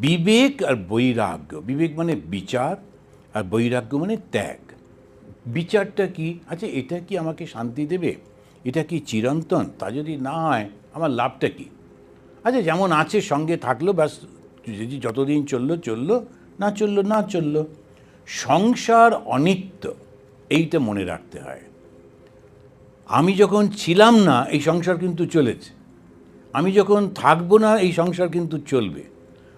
বিবেক আর বৈরাগ্য। বিবেক মানে বিচার আর বৈরাগ্য মানে ত্যাগ। বিচারটা কি? আচ্ছা এটা কি আমাকে শান্তি দেবে? এটা কি চিরন্তন? তা যদি না হয়, আমার লাভটা কি? আচ্ছা যেমন আছে, সঙ্গে থাকল, ব্যাস, যদি যতদিন চলল চলল, না চলল না চলল। সংসার অনিত্য, এইটা মনে রাখতে হয়। আমি যখন ছিলাম না, এই সংসার কিন্তু চলেছে। আমি যখন থাকব না, এই সংসার কিন্তু চলবে।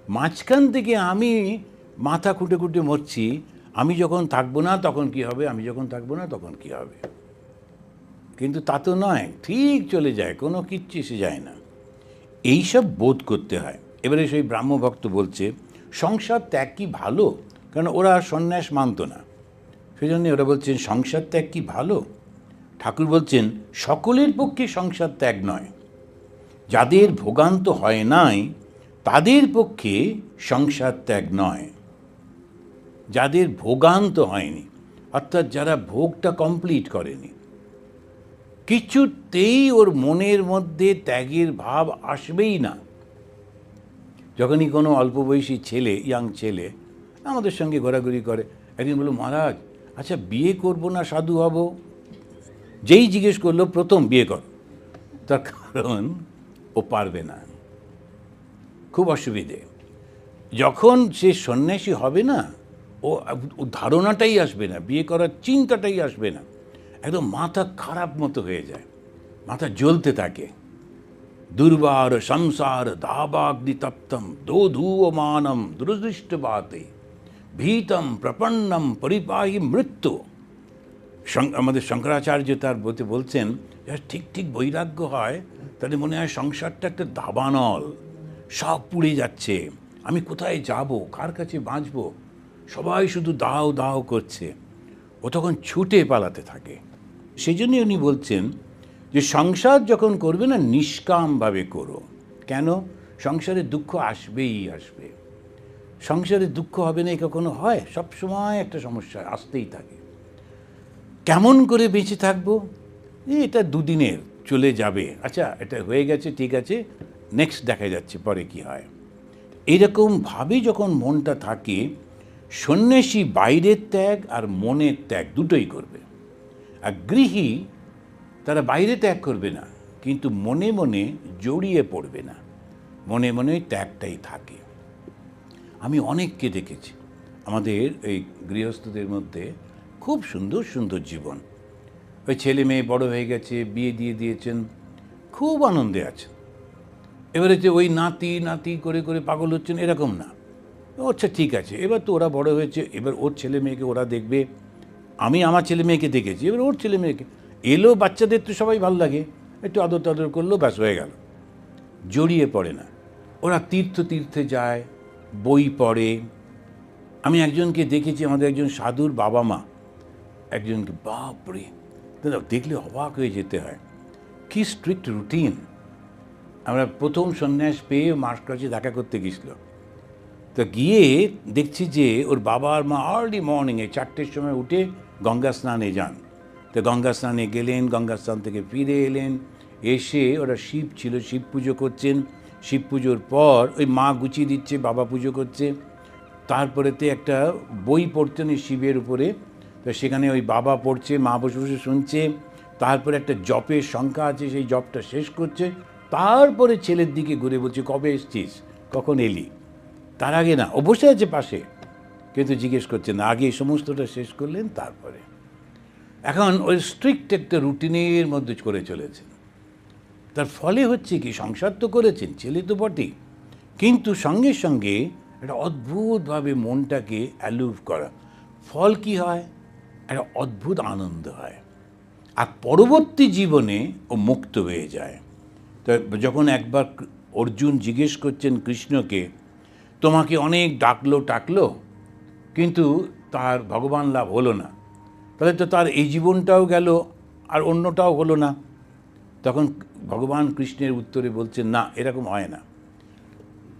মাঝখান থেকে আমি মাথা খুঁটে খুঁটে মরছি, আমি যখন থাকব না তখন কি হবে? আমি যখন থাকব না তখন কি হবে? কিন্তু তা তো নয়, ঠিক চলে যায়, কোনো কিচ্ছু এসে যায় না। এইসব বোধ করতে হয়। এবারে সেই ব্রাহ্মভক্ত বলছে, সংসার ত্যাগ কি ভালো? কারণ ওরা সন্ন্যাস মানত না। সেই জন্য ওরা বলছেন, সংসার ত্যাগ কি ভালো? ঠাকুর বলছেন, সকলের পক্ষে সংসার ত্যাগ নয়। যাদের ভোগান্ত হয় নাই তাদের পক্ষে সংসার ত্যাগ নয়। যাদের ভোগান্ত হয়নি, অর্থাৎ যারা ভোগটা কমপ্লিট করেনি। কিছুতেই ওর মনের মধ্যে ত্যাগের ভাব আসবেই না। যখনই কোনো অল্প বয়সী ছেলে ইয়াং ছেলে আমাদের সঙ্গে ঘোরাঘুরি করে, একদিন বলল, মহারাজ আচ্ছা বিয়ে করব না সাধু হব? যেই জিজ্ঞেস করল, প্রথম বিয়ে কর। তার কারণ ও পারবে না। খুব অসুবিধে। যখন সে সন্ন্যাসী হবে না, ও ধারণাটাই আসবে না, বিয়ে করার চিন্তাটাই আসবে না, একদম মাথা খারাপ মতো হয়ে যায়, মাথা জ্বলতে থাকে। দুর্বার সংসার দাবাগ্নি তপ্তম দোধূয়মানম দুরদৃষ্টবাতে, ভীতম প্রপন্নম পরিপাহী মৃত্যু। আমাদের শঙ্করাচার্য তার বলতে বলছেন ঠিক ঠিক বৈরাগ্য হয়, তাহলে মনে হয় সংসারটা একটা দাবানল। সব পুড়ে যাচ্ছে। আমি কোথায় যাব? কার কাছে বাঁচব? সবাই শুধু দাও দাও করছে। ও তখন ছুটে পালাতে থাকে। সেই জন্যই উনি বলছেন যে, সংসার যখন করবে না, নিষ্কামভাবে করো। কেন? সংসারে দুঃখ আসবেই আসবে। সংসারে দুঃখ হবে না কখনো হয়? সব সময় একটা সমস্যা আসতেই থাকে। কেমন করে বেঁচে থাকব? এটা দুদিনের, চলে যাবে। আচ্ছা এটা হয়ে গেছে, ঠিক আছে। নেক্সট দেখা যাচ্ছে, পরে কি হয়? এইরকমভাবে যখন মনটা থাকে, সন্ন্যাসী বাইরের ত্যাগ আর মনের ত্যাগ দুটোই করবে। আর গৃহী তারা বাইরে ত্যাগ করবে না, কিন্তু মনে মনে জড়িয়ে পড়বে না। মনে মনে ত্যাগটাই থাকে। আমি অনেককে দেখেছি, আমাদের এই গৃহস্থদের মধ্যে খুব সুন্দর সুন্দর জীবন। ওই ছেলে মেয়ে বড় হয়ে গেছে, বিয়ে দিয়ে দিয়েছেন, খুব আনন্দে আছেন। এবারে যে ওই নাতি নাতি করে করে পাগল হচ্ছেন, এরকম না। আচ্ছা ঠিক আছে, এবার তো ওরা বড় হয়েছে, এবার ওর ছেলে মেয়েকে ওরা দেখবে। আমি আমার ছেলে মেয়েকে দেখেছি, এবার ওর ছেলে মেয়েকে। এলো, বাচ্চাদের তো সবাই ভালো লাগে। একটু আদর টাদর করল, ব্যাস, হয়ে গেল। জড়িয়ে পড়ে না। ওরা তীর্থ, তীর্থে যায়, বই পড়ে। আমি একজনকে দেখেছি, আমাদের একজন সাধুর বাবা মা। একজনকে, বাপরে! দেখলে অবাক হয়ে যেতে হয়। কি স্ট্রিক্ট রুটিন আমরা প্রথম সন্ন্যাস পেয়ে মার কাছে দেখা করতে গেছিল। তো গিয়ে দেখছি যে ওর বাবা আর মা আর্লি মর্নিংয়ে চারটের সময় উঠে গঙ্গা স্নানে যান। তো গঙ্গা স্নানে গেলেন, গঙ্গা স্নান থেকে ফিরে এলেন। এসে ওরা শিব ছিল, শিব পুজো করছেন। শিব পুজোর পর ওই মা গুছিয়ে দিচ্ছে, বাবা পুজো করছে। তারপরেতে একটা বই পড়তেন ওই শিবের উপরে। তো সেখানে ওই বাবা পড়ছে, মা বসে বসে শুনছে। তারপরে একটা জপের সংখ্যা আছে, সেই জপটা শেষ করছে। তারপরে ছেলের দিকে ঘুরে বলছি, কবে এসছিস? কখন এলি? তার আগে না বসে আছে পাশে। কিন্তু জিজ্ঞেস করছে, না, আগে সমস্তটা শেষ করলেন, তারপরে? এখন ওই স্ট্রিক্ট একটা রুটিনের মধ্যে করে চলেছেন। তার ফলে হচ্ছে কি, সংসার তো করেছেন, ছেলে তো বটেই। কিন্তু সঙ্গে সঙ্গে একটা অদ্ভুতভাবে মনটাকে অ্যালুভ করা। ফল কি হয়? একটা অদ্ভুত আনন্দ হয়। আর পরবর্তী জীবনে ও মুক্ত হয়ে যায়। তো যখন একবার অর্জুন জিজ্ঞেস করছেন কৃষ্ণকে, তোমাকে অনেক ডাকলো, টাকলো? কিন্তু তার ভগবান লাভ হলো না। তাহলে তো তার এই জীবনটাও গেল, আর অন্যটাও হলো না। তখন ভগবান কৃষ্ণের উত্তরে বলছেন, না, এরকম হয় না।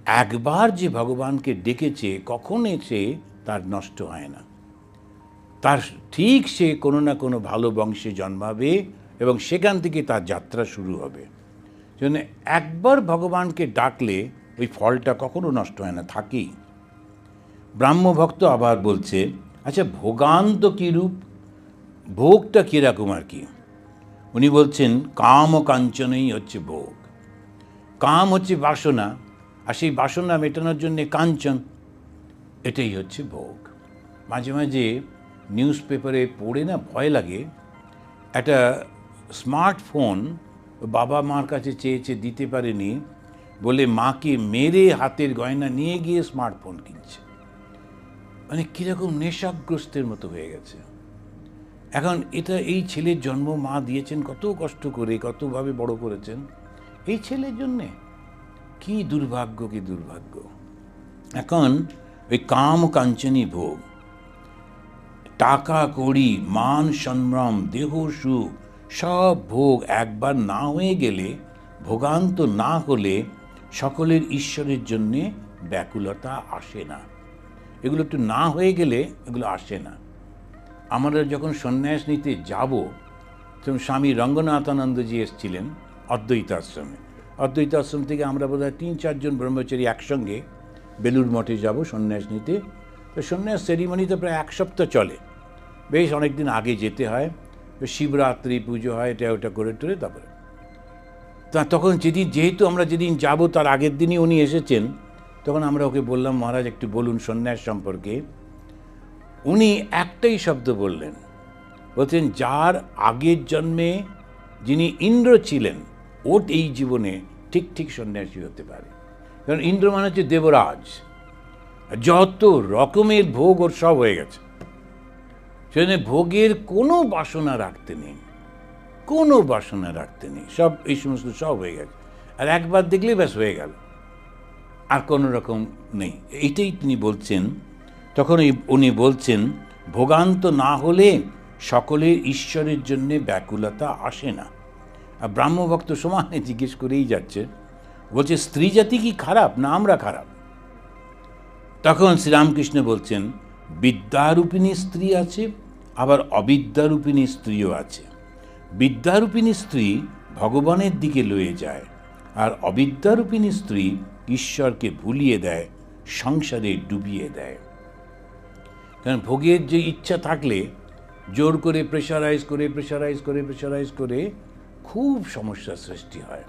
একবার যে ভগবানকে ডেকেছে, কখন এসে তার নষ্ট হয় না। তার ঠিক সে কোনো না কোনো ভালো বংশে জন্মাবে এবং সেখান থেকে তার যাত্রা শুরু হবে। জন্য একবার ভগবানকে ডাকলে ওই ফলটা কখনো নষ্ট হয় না, থাকেই। ব্রাহ্মভক্ত আবার বলছে আচ্ছা ভোগান্ত কী রূপ? ভোগটা কীরকম আর কি? উনি বলছেন, কাম ও কাঞ্চনই হচ্ছে ভোগ। কাম হচ্ছে বাসনা, আর সেই বাসনা মেটানোর জন্যে কাঞ্চন, এটাই হচ্ছে ভোগ। মাঝে মাঝে নিউজ পেপারে পড়ে না, ভয় লাগে। একটা স্মার্টফোন বাবা মার কাছে চেয়েছে, দিতে পারেনি। বলে মাকে মেরে হাতের গয়না নিয়ে গিয়ে স্মার্টফোন কিনছে। মানে কীরকম নেশাগ্রস্তের মতো হয়ে গেছে। এখন এটা এই ছেলের জন্ম মা দিয়েছেন, কত কষ্ট করে, কতভাবে বড় করেছেন। এই ছেলের জন্যে কি দুর্ভাগ্য কি দুর্ভাগ্য। এখন ওই কাম কাঞ্চনী ভোগ, টাকা কড়ি, মান সম্ভ্রম, দেহ সুখ সব ভোগ একবার না হয়ে গেলে, ভোগান্ত না হলে সকলের ঈশ্বরের জন্যে ব্যাকুলতা আসে না। এগুলো একটু না হয়ে গেলে এগুলো আসে না। আমরা যখন সন্ন্যাস নিতে যাব, তখন স্বামী রঙ্গনাথানন্দজি এসেছিলেন অদ্বৈত আশ্রমে অদ্বৈত আশ্রম থেকে আমরা বোধহয় তিন চারজন ব্রহ্মচারী একসঙ্গে বেলুর মঠে যাব সন্ন্যাস নিতে। তো সন্ন্যাস সেরিমনি তো প্রায় এক সপ্তাহ চলে। বেশ অনেক দিন আগে যেতে হয়। শিবরাত্রি পুজো হয়, এটা ওটা করে টরে তারপরে। তা তখন যেদিন, যেহেতু আমরা যেদিন যাব, তার আগের দিনই উনি এসেছেন, তখন আমরা ওকে বললাম, মহারাজ, একটু বলুন সন্ন্যাস সম্পর্কে। উনি একটাই শব্দ বললেন। বলছেন, যার আগের জন্মে যিনি ইন্দ্র ছিলেন ওট এই জীবনে ঠিক ঠিক সন্ন্যাসী হতে পারে। কারণ ইন্দ্র মানে হচ্ছে দেবরাজ। যত রকমের ভোগ ওর সব হয়ে গেছে। সেজন্য ভোগের কোনো বাসনা রাখতে নেই। কোনো বাসনা রাখতে নেই। সব এই সমস্ত সব হয়ে গেছে। আর একবার দেখলে ব্যাস হয়ে গেল। আর কোনো রকম নেই। এইটাই তিনি বলছেন, তখন উনি বলছেন, ভোগান্ত না হলে সকলের ঈশ্বরের জন্য ব্যাকুলতা আসে না। আর ব্রাহ্মভক্ত সমানে জিজ্ঞেস করেই যাচ্ছে, বলছে, স্ত্রী জাতি কি খারাপ না আমরা খারাপ? তখন শ্রীরামকৃষ্ণ বলছেন, বিদ্যারূপিণী স্ত্রী আছে আবার অবিদ্যারূপিণী স্ত্রীও আছে। বিদ্যারূপিণী স্ত্রী ভগবানের দিকে লয়ে যায় আর অবিদ্যারূপিণী স্ত্রী ঈশ্বরকে ভুলিয়ে দেয়, সংসারে ডুবিয়ে দেয়। কারণ ভোগের যে ইচ্ছা থাকলে জোর করে, প্রেশারাইজ করে প্রেশারাইজ করে প্রেশারাইজ করে খুব সমস্যার সৃষ্টি হয়।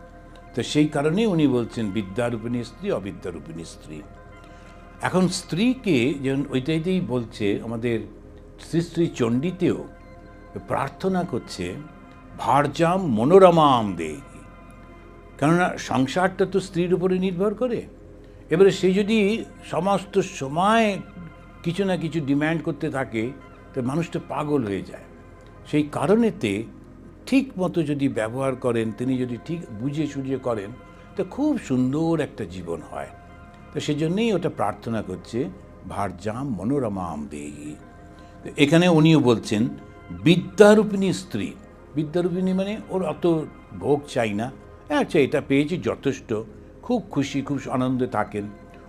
তো সেই কারণে উনি বলছেন বিদ্যারূপিণী স্ত্রী, অবিদ্যারূপিণী স্ত্রী। এখন স্ত্রীকে যেমন ওইটাইতেই বলছে আমাদের শ্রী শ্রী চণ্ডীতেও প্রার্থনা করছে ভারজাম মনোরমাম দেহি। কেননা সংসারটা তো স্ত্রীর উপরে নির্ভর করে। এবারে সে যদি সমস্ত সময় কিছু না কিছু ডিম্যান্ড করতে থাকে, তো মানুষটা পাগল হয়ে যায়। সেই কারণেতে ঠিক মতো যদি ব্যবহার করেন, তিনি যদি ঠিক বুঝে সুঝে করেন, তো খুব সুন্দর একটা জীবন হয়। তো সেজন্যই ওটা প্রার্থনা করছে ভারজাম মনোরমাম দেহি। এখানে উনিও বলছেন, বিদ্যারূপিণী স্ত্রী। বিদ্যারূপিণী মানে ওর অত ভোগ চাই না। আচ্ছা এটা পেয়েছি যথেষ্ট। খুব খুশি, খুব আনন্দে থাকেন।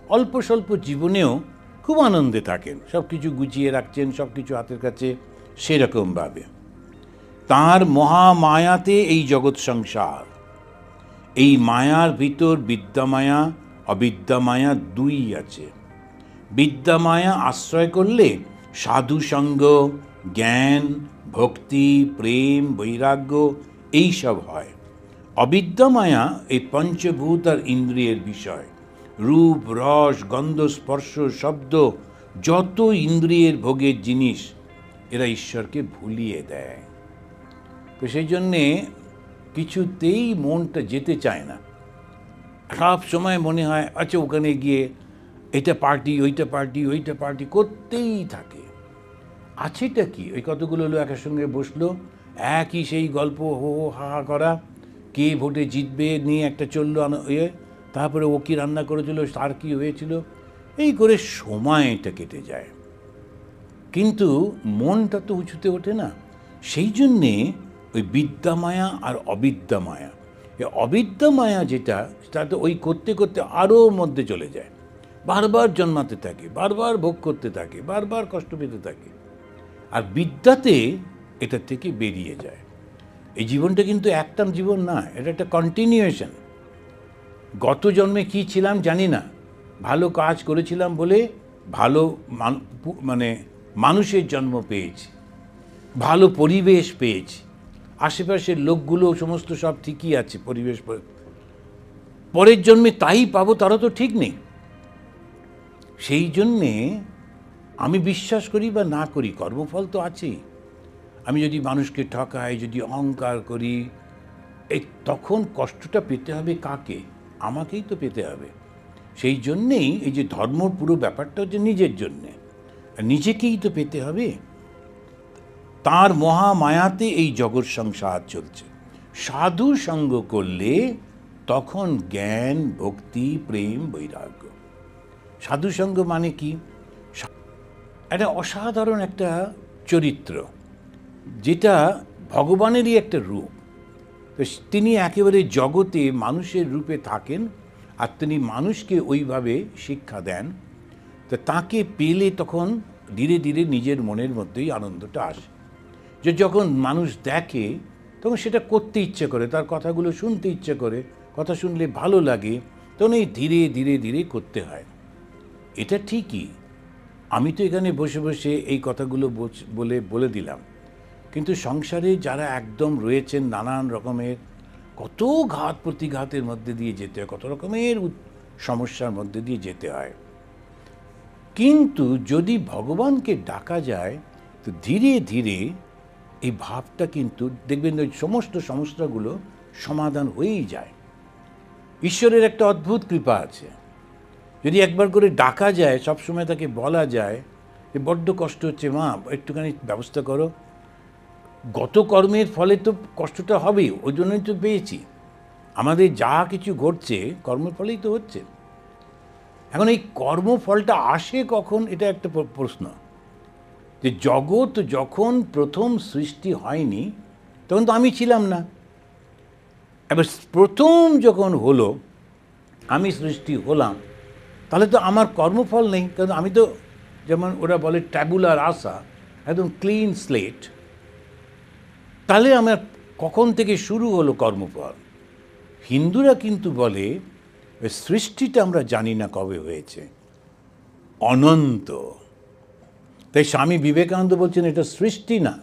অল্প স্বল্প জীবনেও খুব আনন্দে থাকেন। সব কিছু গুছিয়ে রাখছেন, সব কিছু হাতের কাছে সেরকমভাবে। তার মহামায়াতে এই জগৎ সংসার। এই মায়ার ভিতর বিদ্যামায়া, অবিদ্যামায়া দুই আছে। বিদ্যামায়া আশ্রয় করলে সাধু সঙ্গ জ্ঞান, ভক্তি, প্রেম, বৈরাগ্য এই সব হয়। অবিদ্যামায়া এই পঞ্চভূত আর ইন্দ্রিয়ের বিষয়। রূপ, রস, গন্ধ, স্পর্শ, শব্দ, যত ইন্দ্রিয়ের ভোগের জিনিস, এরা ঈশ্বরকে ভুলিয়ে দেয়। তো সেই জন্যে কিছুতেই মনটা যেতে চায় না। সব সময় মনে হয় আচ্ছা ওখানে গিয়ে এটা পার্টি, ওইটা পার্টি ওইটা পার্টি করতেই থাকে। আছেটা কি? ওই কতগুলো লোক সঙ্গে বসল, একই সেই গল্প হো হো হা করা, কে ভোটে জিতবে নিয়ে একটা চলল ইয়ে তারপরে ও কী রান্না করেছিল, তার কী হয়েছিল? এই করে সময়টা কেটে যায়। কিন্তু মনটা তো উঁচুতে ওঠে না। সেই জন্যে ওই বিদ্যামায়া আর অবিদ্যামায়া এই অবিদ্যামায়া যেটা সেটা তো ওই করতে করতে আরও মধ্যে চলে যায়। বারবার জন্মাতে থাকে, বারবার ভোগ করতে থাকে, বারবার কষ্ট পেতে থাকে। আর বিদ্যাতে এটা থেকে বেরিয়ে যায়। এই জীবনটা কিন্তু একটা জীবন না, এটা একটা কন্টিনিউয়েশন গত জন্মে কি ছিলাম জানি না। ভালো কাজ করেছিলাম বলে ভালো মানে মানুষের জন্ম পেয়েছি। ভালো পরিবেশ পেয়েছি। আশেপাশের লোকগুলো, সমস্ত সব ঠিকই আছে পরিবেশ পরের জন্মে তাই পাবো তারও তো ঠিক নেই। সেই জন্যে আমি বিশ্বাস করি বা না করি, কর্মফল তো আছেই। আমি যদি মানুষকে ঠকাই, যদি অহংকার করি, এই তখন কষ্টটা পেতে হবে কাকে? আমাকেই তো পেতে হবে। সেই জন্যেই এই যে ধর্মর পুরো ব্যাপারটা হচ্ছে নিজের জন্যে। নিজেকেই তো পেতে হবে। তার মহামায়াতে এই জগৎ সংসার চলছে। সাধু সঙ্গ করলে তখন জ্ঞান, ভক্তি, প্রেম, বৈরাগ্য। সাধু সঙ্গ মানে কি? একটা অসাধারণ একটা চরিত্র, যেটা ভগবানেরই একটা রূপ। তো তিনি একেবারে জগতে মানুষের রূপে থাকেন আর তিনি মানুষকে ওইভাবে শিক্ষা দেন। তো তাকে পেলে তখন ধীরে ধীরে নিজের মনের মধ্যেই আনন্দটা আসে। যে যখন মানুষ দেখে, তখন সেটা করতে ইচ্ছে করে, তার কথাগুলো শুনতে ইচ্ছে করে, কথা শুনলে ভালো লাগে, তখন এই ধীরে ধীরে ধীরে করতে হয়। এটা ঠিকই। আমি তো এখানে বসে বসে এই কথাগুলো বলে বলে দিলাম। কিন্তু সংসারে যারা একদম রয়েছেন নানান রকমের, কত ঘাত প্রতিঘাতের মধ্যে দিয়ে যেতে হয়, কত রকমের সমস্যার মধ্যে দিয়ে যেতে হয়। কিন্তু যদি ভগবানকে ডাকা যায়, তো ধীরে ধীরে এই ভাবটা কিন্তু, দেখবেন ওই সমস্ত সমস্যাগুলো সমাধান হয়েই যায়। ঈশ্বরের একটা অদ্ভুত কৃপা আছে। যদি একবার করে ডাকা যায়, সবসময় তাকে বলা যায়, যে বড্ড কষ্ট হচ্ছে, মা, একটুখানি ব্যবস্থা করো। গত কর্মের ফলে তো কষ্টটা হবেই, ওই জন্যই তো পেয়েছি। আমাদের যা কিছু ঘটছে, কর্মের ফলেই তো হচ্ছে। এখন এই কর্মফলটা আসে কখন, এটা একটা প্রশ্ন। যে জগৎ যখন প্রথম সৃষ্টি হয়নি, তখন তো আমি ছিলাম না। এবার প্রথম যখন হলো, আমি সৃষ্টি হলাম তাহলে তো আমার কর্মফল নেই, কারণ আমি তো যেমন ওরা বলে ট্যাবুলার আসা একদম ক্লিন স্লেট তাহলে আমার কখন থেকে শুরু হলো কর্মফল? হিন্দুরা কিন্তু বলে সৃষ্টিটা আমরা জানি না কবে হয়েছে। অনন্ত। তাই স্বামী বিবেকানন্দ বলছেন, এটা সৃষ্টি না,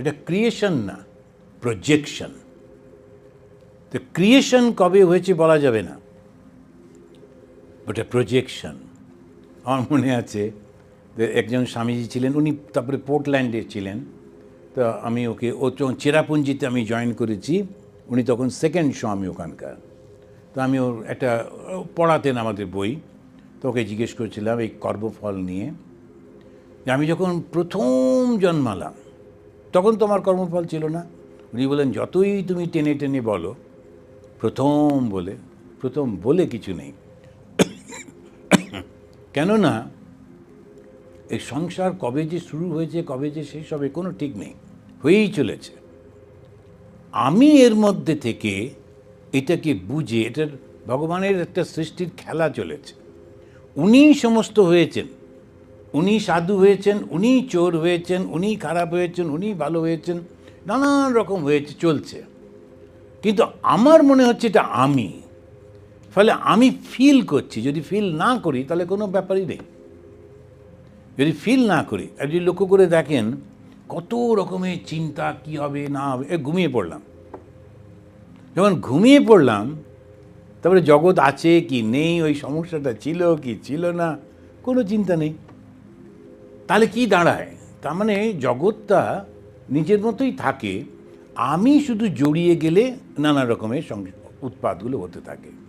এটা ক্রিয়েশন না প্রজেকশন তো ক্রিয়েশন কবে হয়েছে বলা যাবে না। ওটা প্রজেকশন আমার মনে আছে যে একজন স্বামীজি ছিলেন, উনি তারপরে পোর্টল্যান্ডে ছিলেন। তো আমি ওকে ও চেরাপুঞ্জিতে আমি জয়েন করেছি, উনি তখন সেকেন্ড স্বামী ওখানকার। তো আমি ওর একটা পড়াতেন আমাদের বই। তো ওকে জিজ্ঞেস করেছিলাম এই কর্মফল নিয়ে। আমি যখন প্রথম জন্মালাম, তখন তো আমার কর্মফল ছিল না। উনি বলেন যতই তুমি টেনে টেনে বলো, প্রথম বলে প্রথম বলে কিছু নেই। কেননা, এই সংসার কবে যে শুরু হয়েছে, কবে যে শেষ হবে, কোনো ঠিক নেই। হয়েই চলেছে। আমি এর মধ্যে থেকে এটাকে বুঝে, এটার ভগবানের একটা সৃষ্টির খেলা চলেছে। উনি সমস্ত হয়েছেন। উনি সাধু হয়েছেন, উনি চোর হয়েছেন, উনি খারাপ হয়েছেন, উনি ভালো হয়েছেন, নানান রকম হয়েছে, চলছে। কিন্তু আমার মনে হচ্ছে এটা আমি। ফলে আমি ফিল করছি, যদি ফিল না করি, তাহলে কোনো ব্যাপারই নেই। যদি ফিল না করি, আর যদি লক্ষ্য করে দেখেন, কত রকমের চিন্তা, কি হবে, না হবে ঘুমিয়ে পড়লাম। যখন ঘুমিয়ে পড়লাম, তারপরে জগৎ আছে কি নেই, ওই সমস্যাটা ছিল কি ছিল না, কোনো চিন্তা নেই। তাহলে কি দাঁড়ায়? তার মানে জগৎটা নিজের মতোই থাকে, আমি শুধু জড়িয়ে গেলে নানা রকমের উৎপাতগুলো হতে থাকে।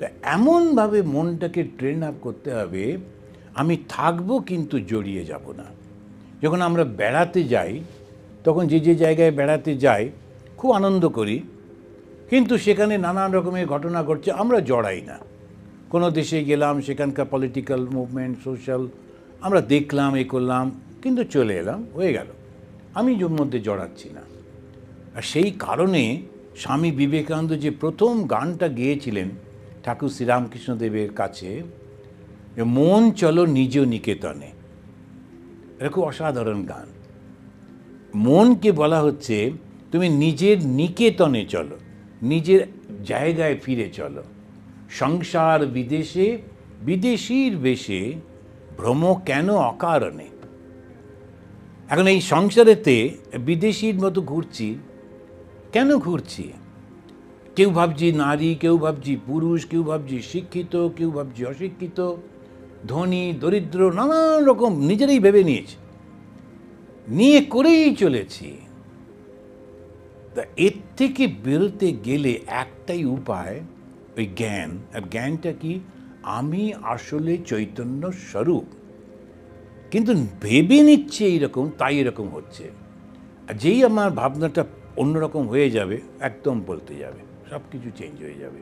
তো এমনভাবে মনটাকে ট্রেন আপ করতে হবে, আমি থাকব কিন্তু জড়িয়ে যাব না। যখন আমরা বেড়াতে যাই, তখন যে যে জায়গায় বেড়াতে যাই, খুব আনন্দ করি। কিন্তু সেখানে নানান রকমের ঘটনা ঘটছে, আমরা জড়াই না। কোনো দেশে গেলাম, সেখানকার পলিটিক্যাল মুভমেন্ট সোশ্যাল আমরা দেখলাম, এ করলাম, কিন্তু চলে এলাম, হয়ে গেল। আমি ওর মধ্যে জড়াচ্ছি না। আর সেই কারণে স্বামী বিবেকানন্দ যে প্রথম গানটা গেয়েছিলেন ঠাকুর শ্রীরামকৃষ্ণদেবের কাছে মন চলো নিজ নিকেতনে। এটা খুব অসাধারণ গান। মনকে বলা হচ্ছে তুমি নিজের নিকেতনে চলো, নিজের জায়গায় ফিরে চলো। সংসার বিদেশে, বিদেশির বেশে, ভ্রম কেন অকারণে? এখন এই সংসারেতে বিদেশির মতো ঘুরছি, কেন ঘুরছি? কেউ ভাবছি নারী, কেউ ভাবছি পুরুষ, কেউ ভাবছি শিক্ষিত, কেউ ভাবছি অশিক্ষিত, ধনী, দরিদ্র নানান রকম নিজেরাই ভেবে নিয়েছে। নিয়ে করেই চলেছি। তা এর থেকে বেরোতে গেলে একটাই উপায়, ওই জ্ঞান। আর জ্ঞানটা কি? আমি আসলে চৈতন্য স্বরূপ। কিন্তু ভেবে নিচ্ছে এইরকম, তাই এরকম হচ্ছে। আর যেই আমার ভাবনাটা অন্যরকম হয়ে যাবে, একদম বলতে যাবে। সব কিছু চেঞ্জ হয়ে যাবে।